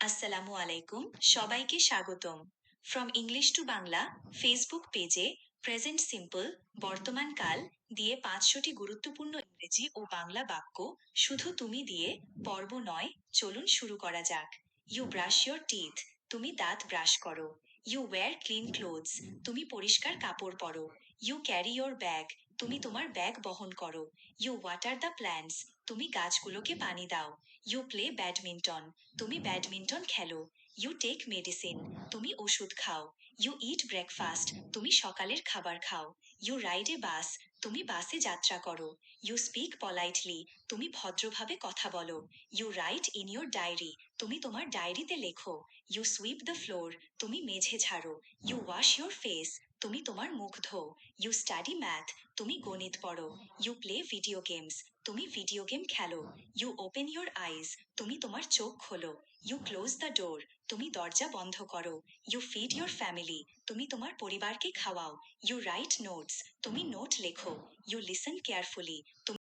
আসসালামু আলাইকুম, সবাইকে স্বাগতম। From English to Bangla Facebook পেজে প্রেজেন্ট সিম্পল বর্তমান কাল দিয়ে পাঁচশোটি গুরুত্বপূর্ণ ইংরেজি ও বাংলা বাক্য শুধু তুমি দিয়ে পর্ব নয়, চলুন শুরু করা যাক। ইউ ব্রাশ ইয়োর টিথ তুমি দাঁত ব্রাশ করো। ইউ ওয়্যার ক্লিন ক্লোথস তুমি পরিষ্কার কাপড় পরো। ইউ ক্যারি ইয়োর ব্যাগ তুমি তোমার ব্যাগ বহন করো। ইউ ওয়াটার দ্য প্ল্যান্টস তুমি গাছগুলোকে পানি দাও। ইউ প্লে ব্যাডমিন্টন তুমি ব্যাডমিন্টন খেলো। ইউ টেক মেডিসিন তুমি ওষুধ খাও। ইউ ইট ব্রেকফাস্ট তুমি সকালের খাবার খাও। ইউ রাইড এ বাস তুমি বাসে যাত্রা করো। ইউ স্পিক পলাইটলি তুমি ভদ্রভাবে কথা বলো। You write in your diary তুমি তোমার ডায়েরিতে লেখো। ইউ সুইপ দ্য ফ্লোর তুমি মেঝে ঝাড়ো। ইউ ওয়াশ ইউর ফেস তুমি তোমার মুখ ধো ইউ স্টাডি ম্যাথ তুমি গণিত পড়ো। ইউ প্লে ভিডিও গেমস তুমি ভিডিও গেম খেলো। ইউ ওপেন ইউর আইজ তুমি তোমার চোখ খোলো। ইউ ক্লোজ দ্য ডোর তুমি দরজা বন্ধ করো। ইউ ফিড ইউর ফ্যামিলি তুমি তোমার পরিবারকে খাওয়াও। ইউ রাইট নোটস তুমি নোট লেখো। ইউ লিসন কেয়ারফুলি তুমি